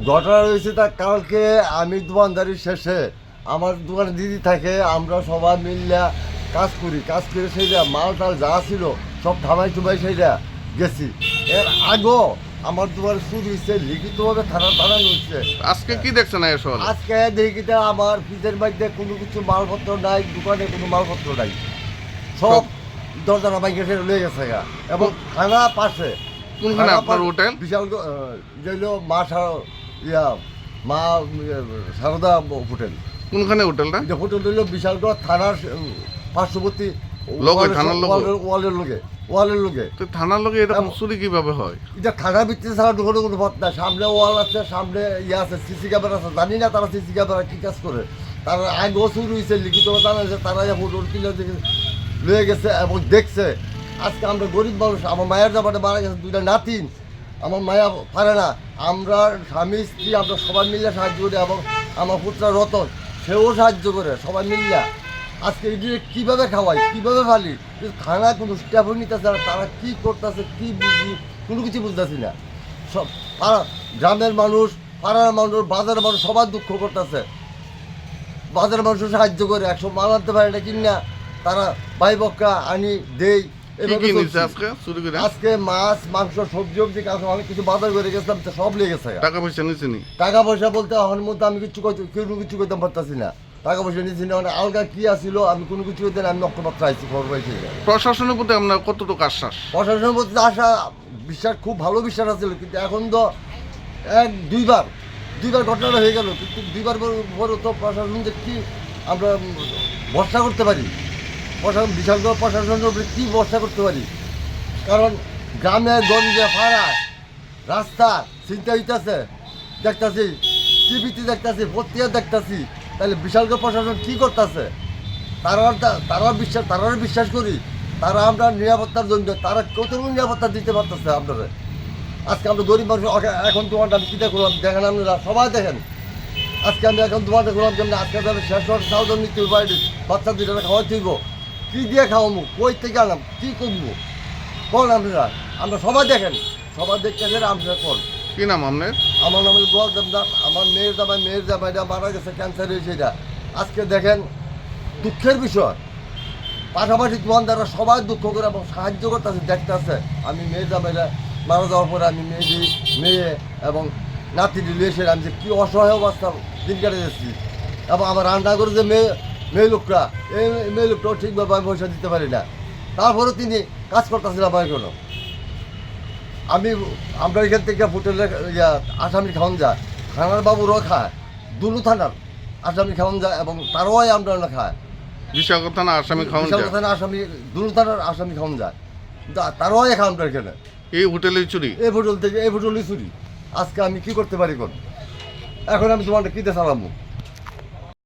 ঘটনা রয়েছে তা কালকে আমি দোকানদারি শেষে আমার দোকানে দিদি থাকে আমরা সবাই মিললে কাজ করি কাজ করে সেইটা মাল টাল যা ছিল সব থামাই টুমাই সেইটা গেছি এর আগেও আমার দোকানে শুরু হয়েছে লিখিতভাবে থানা থানা হচ্ছে আজকে কি দেখছেন সকালে আজকে দেখিতে আমার ফ্রিজের মধ্যে কোনো কিছু মালপত্র নাই দোকানে কোনো মালপত্র নাই সব দরজাটা বাইকে লয়ে গেছে। এবং থানা পাশে কোনখানে আপনার হোটেল? বিশাল যেগুলো মা সার- ইয়া মা ইয়ে, সারদা হোটেল। কোনখানে হোটেলটা এটা হোটেল হইল বিশালগড় থানার পার্শ্ববর্তী থানার? ওয়ালের- লোকে ওয়ালের লোকে। তো থানার লোকে চুরি কীভাবে হয়? এটা থানা ভিত্তি ছাড়া ঢুকানো কোনো পথ সামনে ওয়াল আছে সামনে ইয়ে আছে সিসি ক্যামেরা আছে। জানি না তারা সিসি ক্যামেরা কি কাজ করে। তারা আগেও শুরু হয়েছে লিখিত জানাইছে তারা হোটেল কিনে দিকে লয়ে গেছে এবং দেখছে। আজকে আমরা গরিব মানুষ আমার মায়ের জামাতে মারা গেছে দুইটা নাতিন। আমার মায়া পারে না। আমরা স্বামী, স্ত্রী, আমরা সবাই মিলে সাহায্য করি এবং আমার পুত্র রতন, সেও সাহায্য করে, সবাই মিললে আজকে যে কীভাবে খাওয়াই, কীভাবে ফালি? থানায় কোনো স্টাফও নিতেছে না, তারা কী করতেছে, কী বুঝি, কোনো কিছু বুঝতেছি না। সব পাড়া, গ্রামের মানুষ, পাড়ার মানুষ, বাজারের মানুষ সবার দুঃখ করতেছে। বাজারের মানুষ সাহায্য করে, একশো মাল আনতে পারে না কিনা, তারা ভাই বক্কা আনি দেই আজকে আজকে মাছ মাংস সবজি কাজ আমি কিছু বাজার করে গেছিলাম সব লেগে গেছে। টাকা পয়সা টাকা পয়সা বলতে আমার মধ্যে আমি কিছু কেউ কিছু কইতে পারতাছি না। টাকা পয়সা নিয়েছি না মানে আলগা কি আসিল আমি কোনো কিছু কইতে না আমি নক্ষমাত্র আইছি খবর পাইছি। প্রশাসনের প্রতি আপনার কতটুকু আশ্বাস? প্রশাসনের মধ্যে আশা বিশ্বাস খুব ভালো বিশ্বাস আছিল কিন্তু এখন তো এক দুইবার দুইবার ঘটনাটা হয়ে গেল কিন্তু দুইবার পর তো প্রশাসন যে কি আমরা ভরসা করতে পারি। প্রশাসন বিশাল করে প্রশাসনের উপরে কী ভরসা করতে পারি? কারণ গ্রামে গঞ্জে পাড়ায় রাস্তা চিন্তা হইতেছে দেখতাছি, টিভিতে দেখতাছি পত্রিকা দেখতাছি, তাহলে বিশালগড় প্রশাসন কী করতেছে? তারা তারা বিশ্বাস তারা বিশ্বাস করি, তারা আমরা নিরাপত্তার জন্য, তারা কতটুকু নিরাপত্তা দিতে পারতেছে আপনারা? আজকে আমরা গরিব মানুষ এখন তোমার আমি কী দেখলাম? দেখেন আপনারা, সবাই দেখেন। আজকে আমি এখন তোমাদের করলাম যেমন আজকে শেষ হওয়ার তো নিতে পারি বাচ্চা দুইটা খাওয়াই তুইব কী দিয়ে খাওয়াবো কই থেকে আনাম কী করব? কোন আপনারা আমরা সবাই দেখেন। সবাই দেখতে গেলে আপনারা কোন? কি নাম আপনার? আমার নাম হলো গোয়াল দেবনাথ আমার মেয়ের জামাই মেয়ের জামাইটা মারা গেছে ক্যান্সার হয়েছে এটা। আজকে দেখেন দুঃখের বিষয়। পাশাপাশি দোকানদাররা সবাই দুঃখ করে এবং সাহায্য করতেছে দেখতেছে। আমি মেয়ের জামাইটা মারা যাওয়ার পরে আমি মেয়ে দিই মেয়ে এবং নাতি এসে আমি যে কী অসহায় অবস্থা দিন কাটে যাচ্ছি। এবং আমার রান্না করে যে মেয়ে মেয়ে লোকরা এই মেয়ে লোকটাও ঠিকভাবে আমি পয়সা দিতে পারি না। তারপরেও তিনি কাজ করতেছিলাম আমার কোনো আমি আমরা এখান থেকে হোটেলে আসামি খাওয়ান যায় থানার বাবুরাও খায় দুলু থানার আসামি খাওয়ান যায় এবং তারাও আমরা না খায়। বিশাখা থানা আসামি খাওয়ান যায় থানার আসামি দুলু থানার আসামি খাওয়ান যায় তারাও আমরা এখানে। এই হোটেলে চুরি? এই হোটেল থেকে এই হোটেলই চুরি। আজকে আমি কি করতে পারি কোন? এখন আমি তোমার কী চালাবো